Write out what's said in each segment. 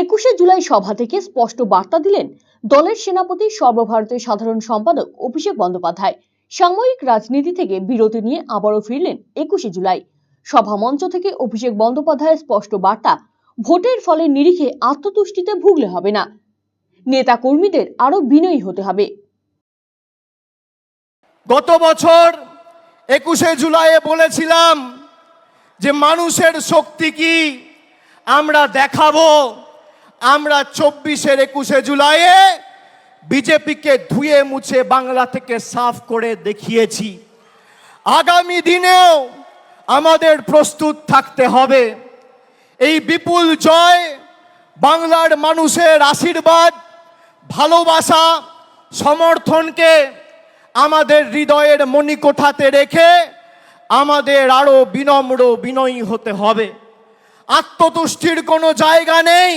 একুশে জুলাই সভা থেকে স্পষ্ট বার্তা দিলেন দলের সেনাপতি, সর্বভারতীয় সাধারণ সম্পাদক অভিষেক বন্দ্যোপাধ্যায়। সাময়িক রাজনীতি থেকে বিরতি নিয়ে আবারও ফিরলেন একুশে জুলাই। সভা মঞ্চ থেকে অভিষেক বন্দ্যোপাধ্যায়ের স্পষ্ট বার্তা, ভোটের ফলে নিরিখে আত্মতুষ্টিতে ভুগলে হবে না। নেতা কর্মীদের আরও বিনয়ী হতে হবে। গত বছর একুশে জুলাইয়ে বলেছিলাম যে মানুষের শক্তি কি আমরা দেখাবো? আমরা চব্বিশের একুশে জুলাইয়ে বিজেপিকে ধুয়ে মুছে বাংলা থেকে সাফ করে দেখিয়েছি। আগামী দিনেও আমাদের প্রস্তুত থাকতে হবে। এই বিপুল জয়, বাংলার মানুষের আশীর্বাদ, ভালোবাসা, সমর্থনকে আমাদের হৃদয়ের মণিকোঠাতে রেখে আমাদের আরও বিনম্র বিনয়ী হতে হবে। আত্মতুষ্টির কোনো জায়গা নেই।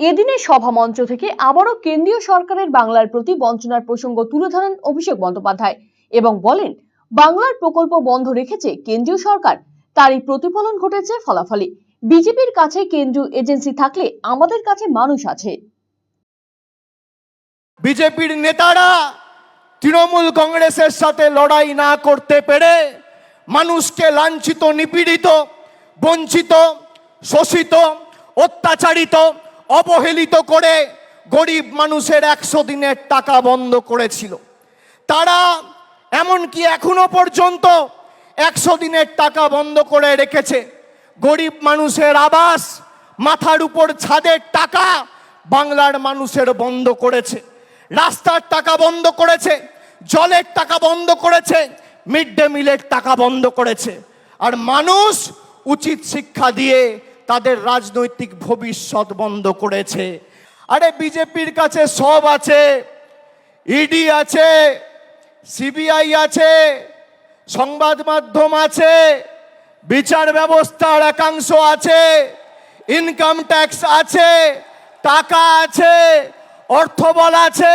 এদিনের সভা মঞ্চ থেকে আবারও কেন্দ্রীয় সরকারের বাংলার প্রতি বঞ্চনার প্রসঙ্গ তুলে ধরেন অভিষেক বন্দ্যোপাধ্যায় এবং বলেন, বাংলার প্রকল্প বন্ধ রেখেছে কেন্দ্রীয় সরকার, তারই প্রতিফলন ঘটেছে ফলাফলে বিজেপির কাছে কেন্দ্রীয় এজেন্সি থাকলে আমাদের কাছে মানুষ আছে। বিজেপির নেতারা তৃণমূল কংগ্রেসের সাথে লড়াই না করতে পেরে মানুষকে লাঞ্ছিত, নিপীড়িত, বঞ্চিত, শোষিত, অত্যাচারিত অবহেলিত করে গরিব মানুষের একশো দিনের টাকা বন্ধ করেছিল। তারা এমনকি এখনও পর্যন্ত একশো দিনের টাকা বন্ধ করে রেখেছে। গরিব মানুষের আবাস, মাথার উপর ছাদের টাকা বাংলার মানুষের বন্ধ করেছে। রাস্তার টাকা বন্ধ করেছে, জলের টাকা বন্ধ করেছে, মিড ডে মিলের টাকা বন্ধ করেছে। আর মানুষ উচিত শিক্ষা দিয়ে তাদের রাজনৈতিক ভবিষ্যৎ বন্ধ করেছে। আরে বিজেপির কাছে সব আছে ইডি আছে সিবিআই আছে, সংবাদ মাধ্যম আছে, বিচার ব্যবস্থার একাংশ আছে ইনকাম ট্যাক্স আছে, টাকা আছে অর্থবল আছে,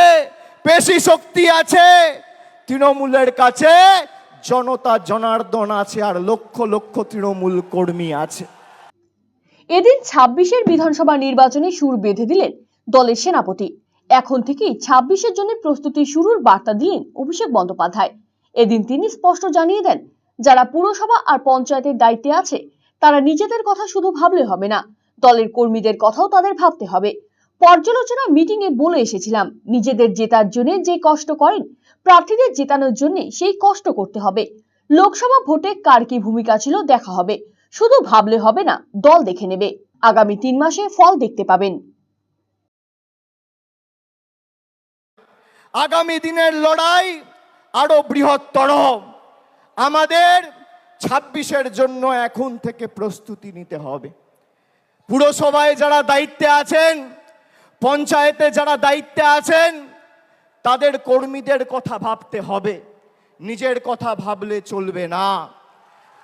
পেশি শক্তি আছে। তৃণমূলের কাছে জনতা জনার্দন আছে আর লক্ষ লক্ষ তৃণমূল কর্মী আছে। এদিন ছাব্বিশের বিধানসভা নির্বাচনে সুর বেঁধে দিলেন দলের সেনাপতি। এখন থেকেই ছাব্বিশের জন্য প্রস্তুতি শুরুর বার্তা দিলেন অভিষেক বন্দ্যোপাধ্যায়। এদিন তিনি স্পষ্ট জানিয়ে দেন, যারা পুরসভা আর পঞ্চায়েতের দায়িত্বে আছে, তারা নিজেদের কথা শুধু ভাবলে হবে না, দলের কর্মীদের কথাও তাদের ভাবতে হবে। পর্যালোচনা মিটিং এ বলে এসেছিলাম, নিজেদের জেতার জন্য যে কষ্ট করেন, প্রার্থীদের জেতানোর জন্য সেই কষ্ট করতে হবে। লোকসভা ভোটে কার কি ভূমিকা ছিল দেখা হবে। শুধু ভাবলে হবে না, দল দেখে নেবে। আগামী তিন মাসে ফল দেখতে পাবেন। আগামী দিনের লড়াই আরও বৃহত্তর। আমাদের ছাব্বিশের জন্য এখন থেকে প্রস্তুতি নিতে হবে। পুরসভায় যারা দায়িত্বে আছেন, পঞ্চায়েতে যারা দায়িত্বে আছেন, তাদের কর্মীদের কথা ভাবতে হবে। নিজের কথা ভাবলে চলবে না।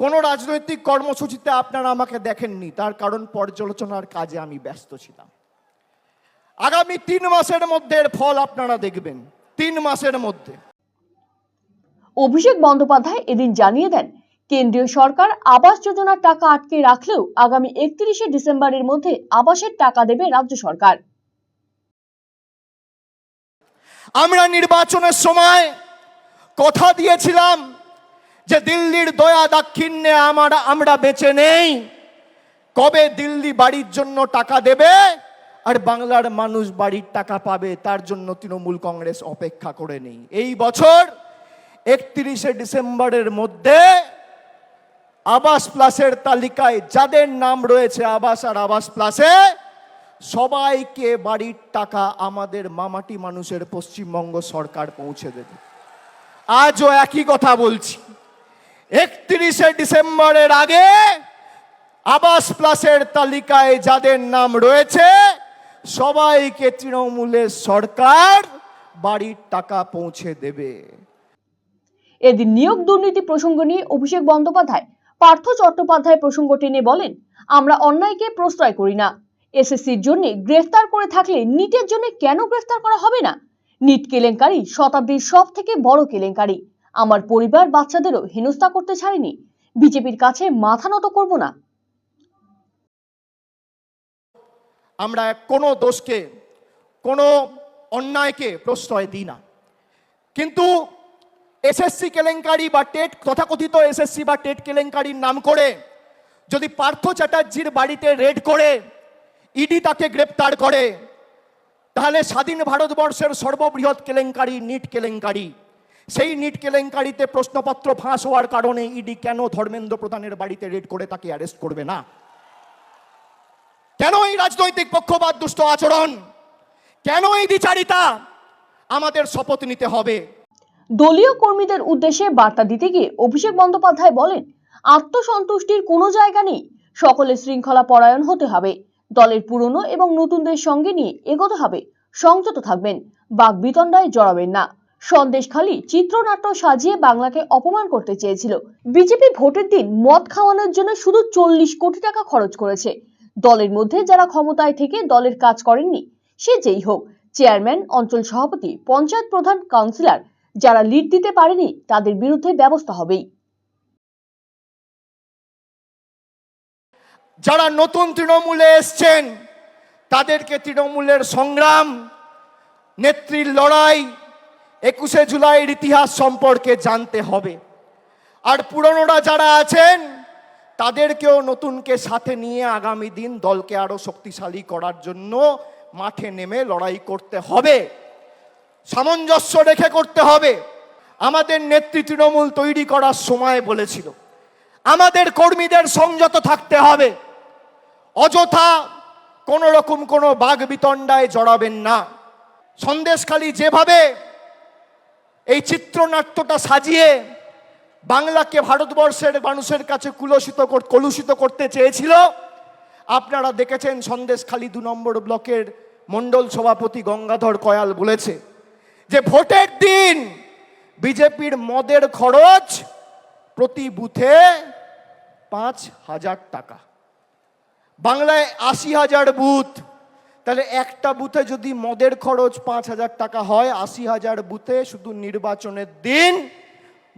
কোনো রাজনৈতিক কর্মসূচিতে আপনারা আমাকে দেখেননি তার কারণ পর্যালোচনার কাজে আমি ব্যস্ত ছিলাম। আগামী তিন মাসের মধ্যে এর ফল আপনারা দেখবেন তিন মাসের মধ্যে। অভিষেক বন্দ্যোপাধ্যায় এদিন জানিয়ে দেন কেন্দ্রীয় সরকার আবাস যোজনার টাকা আটকে রাখলেও আগামী একত্রিশে ডিসেম্বরের মধ্যে আবাসের টাকা দেবে রাজ্য সরকার। আমরা নির্বাচনের সময় কথা দিয়েছিলাম যে দিল্লির দয়া দাক্ষিণ্যে আমার আমরা বেঁচে নেই, কবে দিল্লি বাড়ির জন্য টাকা দেবে আর বাংলার মানুষ বাড়ির টাকা পাবে, তার জন্য তৃণমূল কংগ্রেস অপেক্ষা করে নেই। এই বছর একত্রিশে ডিসেম্বরের মধ্যে আবাস প্লাসের তালিকায় যাদের নাম রয়েছে আবাস আর আবাস প্লাসে, সবাইকে বাড়ির টাকা আমাদের মামাটি মানুষের পশ্চিমবঙ্গ সরকার পৌঁছে দেবে। আজও একই কথা বলছি। একত্রিশে ডিসেম্বরের আগে আবাস প্লাসের তালিকায় যাদের নাম রয়েছে, সবাইকে তৃণমূলের সরকার বাড়ির টাকা পৌঁছে দেবে। এদিন নিয়োগ দুর্নীতি প্রসঙ্গ নিয়ে অভিষেক বন্দ্যোপাধ্যায়, পার্থ চট্টোপাধ্যায় প্রসঙ্গ টেনে বলেন, আমরা অন্যায়কে প্রশ্রয় করি না। এসএসসির জন্য গ্রেফতার করে থাকলে নিটের জন্য কেন গ্রেফতার করা হবে না? নিট কেলেঙ্কারি শতাব্দীর সব থেকে বড় কেলেঙ্কারি। আমার পরিবার বাচ্চাদেরও হেনস্থা করতে ছাড়েনি। বিজেপির কাছে মাথা নত করব না। আমরা কোনো দোষকে, কোনো অন্যায়কে প্রশ্রয় দিই না। কিন্তু এসএসসি কেলেঙ্কারি বা টেট, তথাকথিত এসএসসি বা টেট কেলেঙ্কারির নাম করে যদি পার্থ চ্যাটার্জির বাড়িতে রেড করে ইডি তাকে গ্রেপ্তার করে, তাহলে স্বাধীন ভারতবর্ষের সর্ববৃহৎ কেলেঙ্কারি, নিট কেলেঙ্কারি। সেই নিট কেলেঙ্কারিতে প্রশ্নপত্র ফাঁস হওয়ার কারণে ইডি কেন ধর্মেন্দ্র প্রধানের বাড়িতে রেড করে তাকে অ্যারেস্ট করবে না? কেন এই রাজনৈতিক পক্ষপাত, দুষ্ট আচরণ? কেন এই দ্বিচারিতা আমাদের শপথ নিতে হবে। দলীয় কর্মীদের উদ্দেশ্যে বার্তা দিতে গিয়ে অভিষেক বন্দ্যোপাধ্যায় বলেন, আত্মসন্তুষ্টির কোনো জায়গা নেই। সকলে শৃঙ্খলা পরায়ণ হতে হবে। দলের পুরনো এবং নতুনদের সঙ্গে নিয়ে এগোতে হবে। সংযত থাকবেন। বাক বিতণ্ডায় জড়াবেন না। সন্দেশখালী চিত্রনাট্য সাজিয়ে বাংলাকে অপমান করতে চেয়েছিল। বিজেপি ভোটের দিন মদ খাওয়ানোর জন্য শুধু চল্লিশ কোটি টাকা খরচ করেছে। দলের মধ্যে যারা ক্ষমতায় থেকে দলের কাজ করেননি, সে যেই হোক, চেয়ারম্যান, অঞ্চল সভাপতি, পঞ্চায়েত প্রধান, কাউন্সিলর, যারা লিড দিতে পারেনি, তাদের বিরুদ্ধে ব্যবস্থা হবেই। যারা নতুন তৃণমূলে এসছেন, তাদেরকে তৃণমূলের সংগ্রাম, নেত্রীর লড়াই একুশে জুলাইয়ের ইতিহাস সম্পর্কে জানতে হবে। আর পুরনোরা যারা আছেন, তাদেরকেও নতুনকে সাথে নিয়ে আগামী দিন দলকে আরও শক্তিশালী করার জন্য মাঠে নেমে লড়াই করতে হবে। সামঞ্জস্য রেখে করতে হবে। আমাদের নেত্রী তৃণমূল তৈরি করার সময় বলেছিল, আমাদের কর্মীদের সংযত থাকতে হবে। অযথা কোনো রকম কোনো বাঘ বিতণ্ডায় জড়াবেন না। সন্দেশখালী যেভাবে এই চিত্রনাট্যটা সাজিয়ে বাংলাকে ভারতবর্ষের মানুষের কাছে কুলসিত কলুষিত করতে চেয়েছিল। আপনারা দেখেছেন সন্দেশখালী দু নম্বর ব্লকের মণ্ডল সভাপতি গঙ্গাধর কয়াল বলেছে যে ভোটের দিন বিজেপির মদের খরচ প্রতি বুথে পাঁচ হাজার টাকা। বাংলায় আশি হাজার বুথ তাহলে একটা বুথে যদি মদের খরচ পাঁচ হাজার টাকা হয়, আশি হাজার বুথে শুধু নির্বাচনের দিন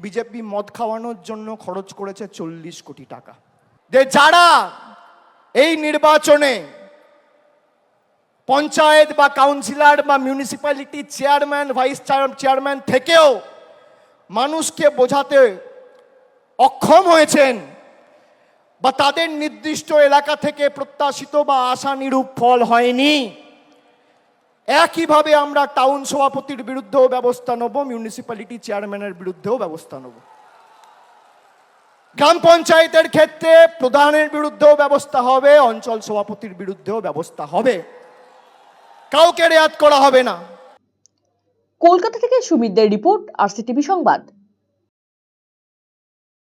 বিজেপি মদ খাওয়ানোর জন্য খরচ করেছে চল্লিশ কোটি টাকা। যে যারা এই নির্বাচনে পঞ্চায়েত বা কাউন্সিলর বা মিউনিসিপ্যালিটি চেয়ারম্যান, ভাইস চেয়ারম্যান থেকেও মানুষকে বোঝাতে অক্ষম হয়েছেন বা তাদের নির্দিষ্ট এলাকা থেকে প্রত্যাশিত বা আশানিরূপ ফল হয়নি। একইভাবে আমরা টাউন সভাপতির বিরুদ্ধেও ব্যবস্থা নেব মিউনিসিপ্যালিটি চেয়ারম্যানের বিরুদ্ধেও ব্যবস্থা নেব। গ্রাম পঞ্চায়েতের ক্ষেত্রে প্রধানের বিরুদ্ধেও ব্যবস্থা হবে, অঞ্চল সভাপতির বিরুদ্ধেও ব্যবস্থা হবে। কাউকে রেয়াত করা হবে না। কলকাতা থেকে সুমিতদের রিপোর্ট আর সংবাদ।